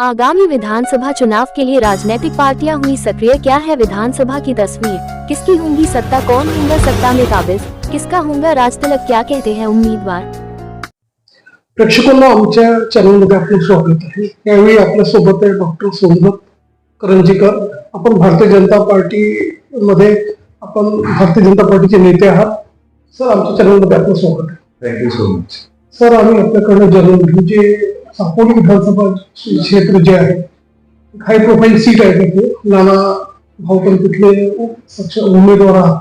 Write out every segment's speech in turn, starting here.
आगामी विधानसभा चुनाव के लिए राजनीतिक पार्टियाँ हुई सक्रिय क्या है विधानसभा की तस्वीर? किसकी होंगी सत्ता? कौन होगा सत्ता में काबिज? किसका होगा राज तिलक क्या कहते हैं उम्मीदवार? प्रेक्षकांना आमच्या चॅनलमध्ये आपलं स्वागत आहे. यावेळी आपल्या आहे डॉक्टर सोमनाथ करंजीकर. आपण भारतीय जनता पार्टी मध्ये आपण भारतीय जनता पार्टीचे नेते आहात. सर आमच्या चॅनलमध्ये आपलं स्वागत आहे. थँक्यू सो मच सर आम्ही आपल्याकडे जाणून घेऊ जे सापोली विधानसभा क्षेत्र जे आहे हाय प्रोफाईल सीट आहे तिथे. नाना भाऊ पण तिथले सक्ष उमेदवार आहात.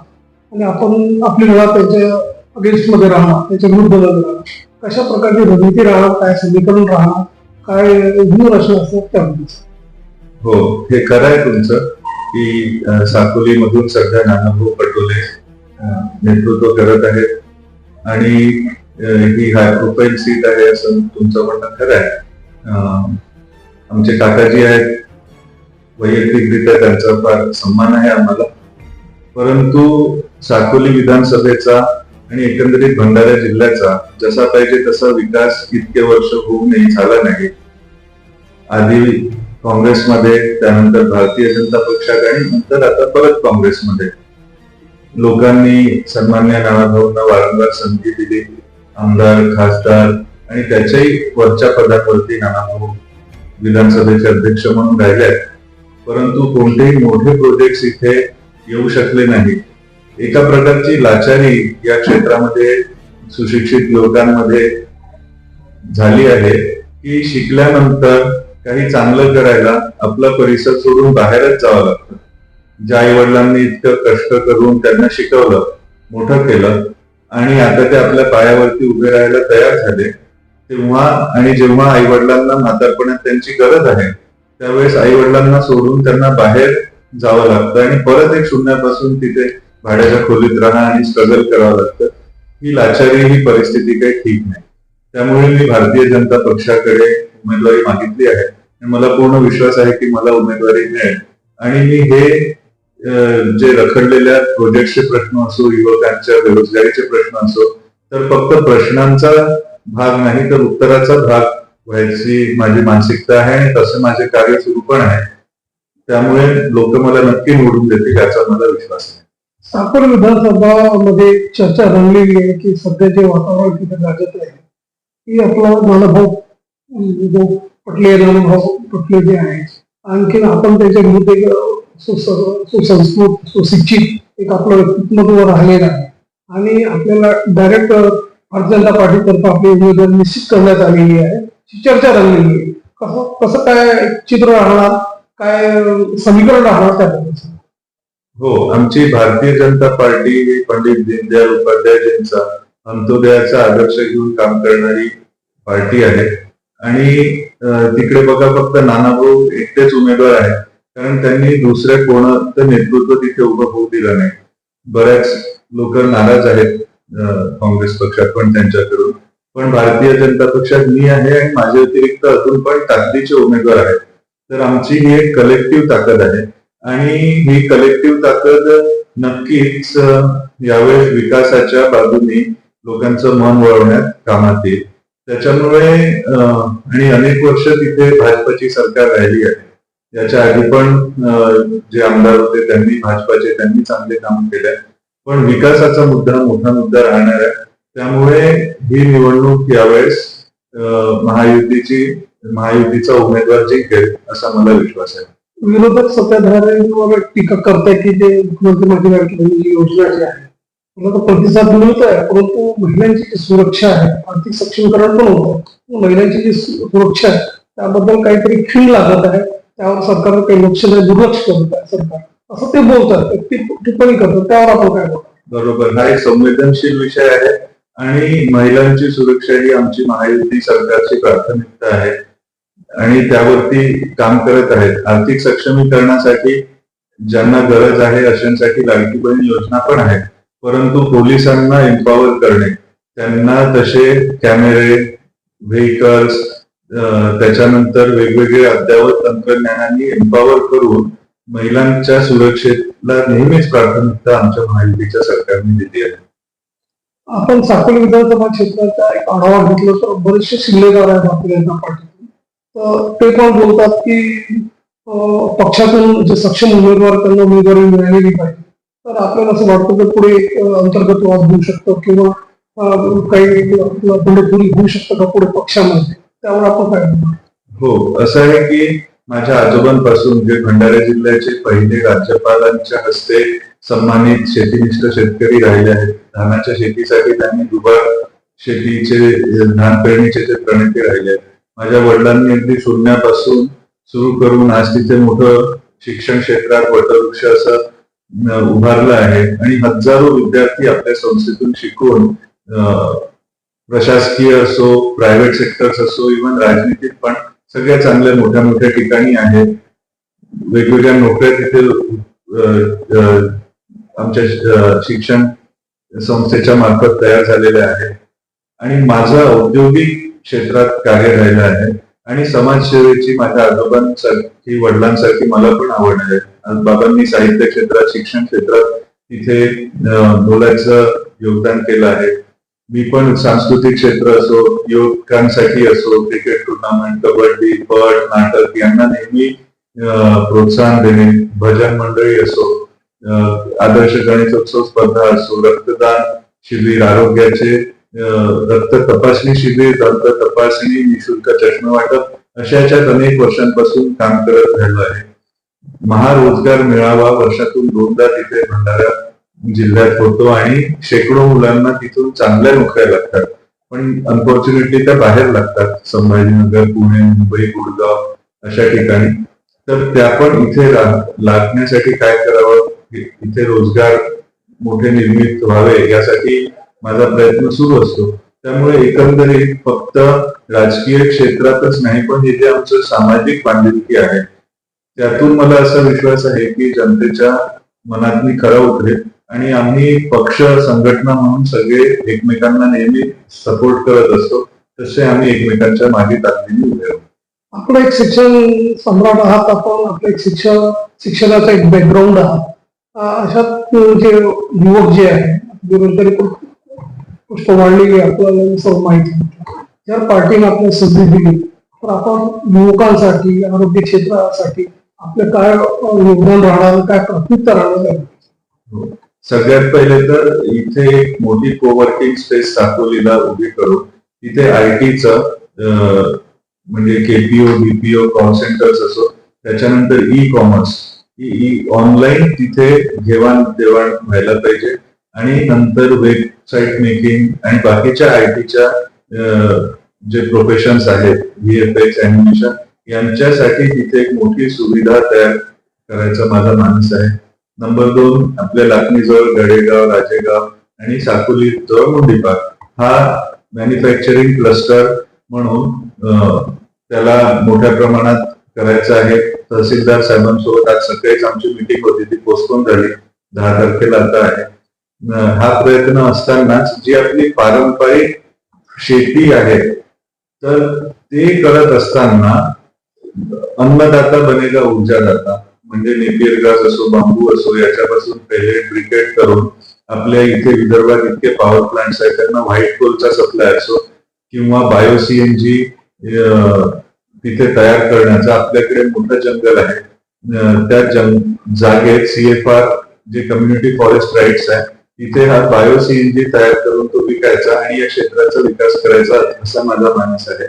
आणि आपण आपली लढा त्यांच्या अगेन्स्टमध्ये राहणार त्याच्या विरुद्ध राहणार. कशा प्रकारची रणनीती राहणार काय समीकरण राहणार काय व्यूहरचना असणार त्या हो हे खरं आहे तुमचं की अं, साकोलीमधून सध्या नानाभाऊ पटोले नेतृत्व करत आहेत. आणि ही हाय प्रोफाईल सीट आहे असं तुमचं म्हणणं खरं आहे. अं, आमचे काकाजी आहेत. वैयक्तिकरित्या त्यांचा फार सन्मान आहे आम्हाला. परंतु साकोली विधानसभेचा आणि एकंदरीत भंडारा जिल्ह्याचा जसा पाहिजे तसा विकास इतके वर्ष होऊनही झाला नाही. आधी काँग्रेसमध्ये त्यानंतर भारतीय जनता पक्षात आणि नंतर आता परत काँग्रेसमध्ये. लोकांनी सन्मान्य नानाभाऊंना वारंवार संधी दिली. आमदार खासदार आणि त्याच्याही वरच्या पदावरती नानाभाऊ विधानसभेचे अध्यक्ष म्हणून राहिले आहेत. परंतु कोणतेही मोठे प्रोजेक्ट इथे येऊ शकले नाही. एका प्रकारची लाचारी या क्षेत्रामध्ये सुशिक्षित लोकांमध्ये झाली आहे की शिकल्यानंतर काही चांगलं करायला आपला परिसर सोडून बाहेरच जावं लागतं. ज्या आई वडिलांनी इतकं कष्ट करून त्यांना शिकवलं मोठं केलं आणि आता ते आपल्या पायावरती उभे राहायला तयार झाले तेव्हा आणि जेव्हा आई वडिलांना म्हातारपणात त्यांची गरज आहे त्यावेळेस आई वडिलांना सोडून त्यांना बाहेर जावं लागतं आणि परत एक शून्यापासून तिथे भाड्याच्या खोलीत राहा आणि स्ट्रगल करावं लागतं. ही लाचारी ही परिस्थिती काही ठीक नाही. त्यामुळे मी भारतीय जनता पक्षाकडे उमेदवारी मागितली आहे. आणि मला पूर्ण विश्वास आहे की मला उमेदवारी मिळेल. आणि मी हे जे रखडलेल्या प्रोजेक्टचे प्रश्न असो युवकांच्या बेरोजगारीचे प्रश्न असो तर फक्त प्रश्नांचा भाग नाही तर उत्तराचा भाग व्हायची माझी मानसिकता आहे आणि तसं माझे कार्य सुरू पण आहे. त्यामुळे लोक मला नक्की निवडून देतील याचा मला विश्वास आहे. साखर विधानसभामध्ये चर्चा रंगलेली आहे की सध्या जे वातावरण तिथे गाजत आहे की आपला नानाभाऊ जो पटले नानाभाऊ पटले जे आहे आणखीन आपण त्याचे मुद्दे सुसंस्कृत सुशिक्षित एक आपलं व्यक्तिमत्व राहिलेलं आहे. आणि आपल्याला डायरेक्ट भारतीय जनता पार्टीतर्फे आपली उमेदवारी निश्चित करण्यात आलेली आहे. चर्चा रंगलेली आहे. कसं कसं काय चित्र राहणार काय समीकरण राहणार त्याबद्दल? हो आमची भारतीय जनता पार्टी ही पंडित दीनदयाल उपाध्यायजींचा अंत्योदयाचा आदर्श घेऊन काम करणारी पार्टी आहे. आणि तिकडे बघा फक्त नानाभाऊ एकटेच उमेदवार आहेत. कारण त्यांनी दुसऱ्या कोणाचं नेतृत्व तिथे उभं होऊ दिलं नाही. बऱ्याच लोक नाराज आहेत काँग्रेस पक्षात पण त्यांच्याकडून. पण भारतीय जनता पक्षात मी आहे आणि माझ्या व्यतिरिक्त अजून पण ताकदीचे उमेदवार आहेत. तर आमची ही एक कलेक्टिव्ह ताकद आहे. आणि ही कलेक्टिव्ह ताकद नक्कीच यावेळेस विकासाच्या बाजूनी लोकांचं मन वळवण्यात कामात येईल. त्याच्यामुळे आणि अनेक वर्ष तिथे भाजपची सरकार राहिली आहे. याच्या आधी पण जे आमदार होते त्यांनी भाजपाचे त्यांनी चांगले काम केले. पण विकासाचा मुद्दा मोठा मुद्दा राहणार आहे. त्यामुळे ही निवडणूक यावेळेस महायुतीची महायुतीचा उमेदवार जिंकेल असा मला विश्वास आहे. विरोधक सत्ताधाऱ्यांवर टीका करताय की जे मुख्यमंत्री माझी योजना जी आहे मला तर प्रतिसाद मिळत आहे परंतु महिलांची जी सुरक्षा आहे आर्थिक सक्षमीकरण पण होतं. महिलांची जी सुरक्षा आहे त्याबद्दल काहीतरी खीळ लागत आहे. त्यावर सरकारनं काही लक्ष नाही दुर्लक्ष करत सरकार. असं ते बोलतात ते टिप्पणी करतात त्यावर आपण काय बरोबर. हा एक संवेदनशील विषय आहे आणि महिलांची सुरक्षा ही आमची महायुती सरकारची प्राथमिकता आहे आणि त्यावरती काम करत आहेत. आर्थिक सक्षमीकरणासाठी ज्यांना गरज आहे अशांसाठी लाडकी बहीण योजना पण आहे. परंतु पोलिसांना एम्पॉवर करणे त्यांना तसे कॅमेरे व्हेकल्स त्याच्यानंतर वेगवेगळे अद्यावत तंत्रज्ञानाने एम्पॉवर करून महिलांच्या सुरक्षेला नेहमीच प्राथमिकता आमच्या महायुतीच्या सरकारने दिली आहे. आपण साकोली विधानसभा क्षेत्राचा एक आढावा घेतला तर बरेचसे शिल्लेगार आहेत भारतीय जनता तर ते पण बोलतात की पक्षातून जे सक्षम उमेदवार त्यांना उमेदवारी मिळालेली पाहिजे तर आपल्याला असं वाटतं की पुढे अंतर्गत वाद होऊ शकतो किंवा काही आपलं पुढेपुरी होऊ शकतं का पुढे पक्षामध्ये? त्यावर आपण काय हो असं आहे की माझ्या आजोबांपासून जे भंडारा जिल्ह्याचे पहिले राज्यपालांच्या हस्ते सन्मानित शेतीनिष्ठ शेतकरी राहिले आहेत. धानाच्या शेतीसाठी त्यांनी दुबार शेतीचे धान पेरणीचे ते प्रणेते राहिले आहेत. माझ्या वडिलांनी अगदी शून्यापासून सुरू करून आज तिथे मोठं शिक्षण क्षेत्रात वटवृक्ष असं उभारलं आहे. आणि हजारो विद्यार्थी आपल्या संस्थेतून शिकून प्रशासकीय असो प्रायव्हेट सेक्टर्स असो इव्हन राजनीतीत पण सगळ्या चांगल्या मोठ्या मोठ्या ठिकाणी आहेत. वेगवेगळ्या नोकऱ्या तिथे आमच्या शिक्षण संस्थेच्या मार्फत तयार झालेल्या आहेत. आणि माझं औद्योगिक क्षेत्रात कार्य राहिलं आहे. आणि समाजसेवेची माझ्या आजोबांसारखी वडिलांसारखी मला पण आवड आहे. आज बाबांनी साहित्य क्षेत्रात शिक्षण क्षेत्रात तिथे बोलायचं मोलाचं योगदान केलं आहे. मी पण सांस्कृतिक क्षेत्र असो युवकांसाठी असो क्रिकेट टुर्नामेंट कबड्डी पट नाटक यांना नेहमी प्रोत्साहन देणे भजन मंडळी असो आदर्श गणेशोत्सव स्पर्धा असो रक्तदान शिबिर आरोग्याचे रक्त तपासणी शिबिर रक्त तपासणी निशुल्क चष्मा वाटप अशा याच्यात अनेक वर्षांपासून काम करत राहिलो आहे. महारोजगार मेळावा वर्षातून दोनदा तिथे भंडारा जिल्ह्यात होतो आणि शेकडो मुलांना तिथून चांगल्या नोकऱ्या लागतात. पण अनफॉर्च्युनेटली त्या बाहेर लागतात. संभाजीनगर पुणे मुंबई गुडगाव अशा ठिकाणी. तर त्या पण इथे लागण्यासाठी काय करावं? इथे रोजगार मोठे निर्मित व्हावे यासाठी माझा प्रयत्न सुरू असतो. त्यामुळे एकंदरीत फक्त राजकीय क्षेत्रातच नाही पण हे जे आमचं सामाजिक बांधिलकी आहे त्यातून मला असा विश्वास आहे की जनतेच्या मनात मी खरा उतरेल आणि आम्ही पक्ष संघटना म्हणून सगळे एकमेकांना नेहमी सपोर्ट करत असतो तसे आम्ही एकमेकांच्या मागे ताकदीने उभे आहोत आपण एक शिक्षण सम्राट आहात आपण आपलं एक शिक्षण शिक्षणाचा एक बॅकग्राऊंड आहात अशात जे युवक जे आहे बेरोजगारी पुष्प वाढलेली आपल्याला सर्व माहिती. जर पार्टीने आपल्याला संधी दिली तर आपण युवकांसाठी आरोग्य क्षेत्रासाठी आपलं काय योगदान राहणार काय प्राथमिकता राहणार? सगळ्यात पहिले तर इथे एक मोठी कोवर्किंग स्पेस दाखवलीला उभी करू. तिथे आय टीचं म्हणजे केपीओ बीपीओ कॉल सेंटर्स असो त्याच्यानंतर ई कॉमर्स ऑनलाईन तिथे घेवाण देवाण व्हायला पाहिजे. आणि नंतर वेबसाईट मेकिंग आणि बाकीच्या आय टीच्या जे प्रोफेशन्स आहेत व्ही एफ एक्स अॅनिमेशन यांच्यासाठी तिथे एक मोठी सुविधा तयार करायचा माझा मानस आहे. नंबर दोन आपल्या लाखणीजवळ गडेगाव राजेगाव आणि साकोली जवळ मुंडीपाक हा मॅन्युफॅक्चरिंग क्लस्टर म्हणून त्याला मोठ्या प्रमाणात करायचं आहे. तहसीलदार साहेबांसोबत आज सकाळीच आमची मिटिंग होती. ती पोस्टपोन झाली. दहा तारखेला आता आहे. हा प्रयत्न असतानाच जी आपली पारंपरिक शेती आहे तर ते करत असताना अन्नदाता बनेगा ऊर्जादाता. म्हणजे नेपियर घास असो बांबू असो याच्यापासून पहिले ब्रिकेट करून आपल्या इथे विदर्भात इतके पॉवर प्लांट्स आहेत त्यांना व्हाईट कोलचा सप्लाय असो किंवा बायो सीएनजी तिथे तयार करण्याचं आपल्याकडे मोठं जंगल आहे. त्या जंग जागेत सीएफआर जे कम्युनिटी फॉरेस्ट राईट्स आहे तिथे हा बायो सीएनजी तयार करून तो विकायचा आणि या क्षेत्राचा विकास करायचा असा माझा मानस आहे.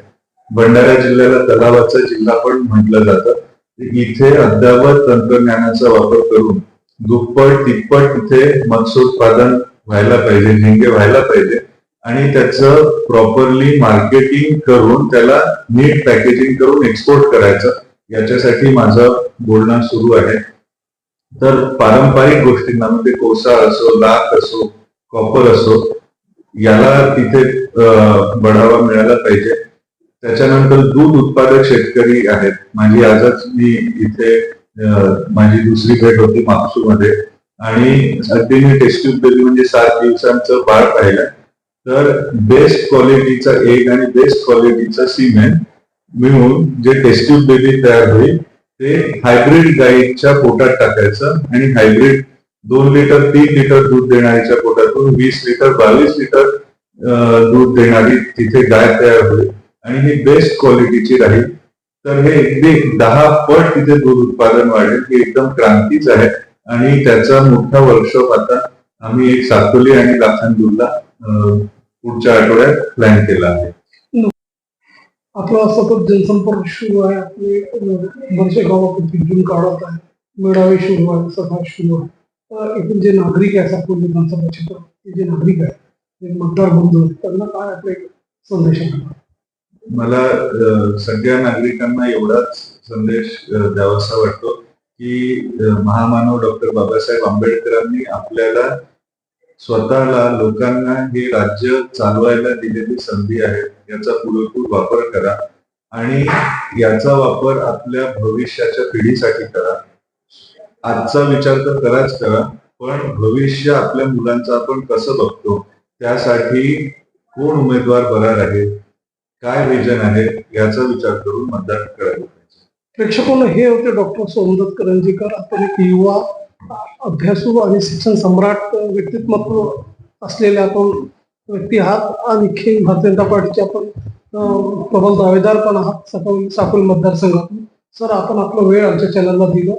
भंडारा जिल्ह्याला तलावाचा जिल्हा पण म्हटलं जातं. इथे अद्यावत तंत्रज्ञानाचा वापर करून दुप्पट तिप्पट तिथे मत्स्योत्पादन व्हायला पाहिजे झिंगे व्हायला पाहिजे. आणि त्याचं प्रॉपरली मार्केटिंग करून त्याला नीट पॅकेजिंग करून एक्सपोर्ट करायचं याच्यासाठी माझं बोलणं सुरू आहे. तर पारंपरिक गोष्टींना म्हणजे कोसा असो लाख असो कॉपर असो याला तिथे बढावा मिळाला पाहिजे. त्याच्यानंतर दूध उत्पादक शेतकरी आहेत. माझी आजच मी इथे माझी दुसरी भेट होती मध्ये आणि अगदी मी टेस्ट ट्यूब दिली म्हणजे सात दिवसांचं बाळ पाहिलं. तर बेस्ट क्वालिटीचा एग आणि बेस्ट क्वालिटीचा सिमेंट मिळून जे टेस्ट ट्यूब बेबी तयार होईल ते हायब्रिड गाईच्या पोटात टाकायचं आणि हायब्रिड दोन लिटर तीन लिटर दूध देणाऱ्याच्या पोटातून वीस लिटर बावीस लिटर दूध देणारी तिथे गाय तयार होईल. आणि हे बेस्ट क्वालिटीची राहील. तर हे अगदी दहा पट तिथे दूध उत्पादन वाढेल. ही एकदम क्रांतीच आहे. आणि त्याचा मोठा वर्कशॉप आता आम्ही एक साकोली आणि लाखांदूरला पुढच्या आठवड्यात प्लॅन केला आहे. आपला सतत जनसंपर्क सुरू आहे. आपले अं, बरेचशे गावाकडे काढत आहे. मेळावे सुरू आहे सभा सुरू आहे तर एकूण जे नागरिक आहे आपण विधानसभा क्षेत्र ते जे नागरिक आहेत जे मतदार बंधू आहेत त्यांना काय आपले संदेश आहे मला सगळ्या नागरिकांना एवढाच संदेश द्यावासा वाटतो की महामानव डॉक्टर बाबासाहेब आंबेडकरांनी आपल्याला स्वतःला लोकांना हे राज्य चालवायला दिलेली संधी आहे याचा पुरेपूर वापर करा आणि याचा वापर आपल्या भविष्याच्या पिढीसाठी करा. आजचा विचार तर कराच करा पण भविष्य आपल्या मुलांचं आपण कसं बघतो त्यासाठी कोण उमेदवार बरा राहील? काय विजन आहे याचा विचार करून मतदान करायला पाहिजे. प्रेक्षकांना हे होते डॉक्टर सोमदत्त करंजीकर आपण एक युवा अभ्यासू आणि शिक्षण सम्राट व्यक्तिमत्व असलेले आपण व्यक्ती आहात. आणखी भारतीय जनता पार्टीचे आपण प्रबल दावेदार पण आहात साकोल साकोल मतदारसंघातून. सर आपण आपला वेळ आमच्या चॅनलला दिला.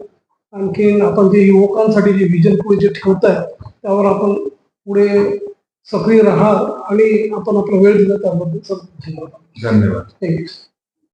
आणखीन आपण जे युवकांसाठी जे विजन पुढे जे आहे त्यावर आपण पुढे सक्रिय राहा आणि आपण आपला वेळ दिला त्याबद्दल धन्यवाद. थँक्यू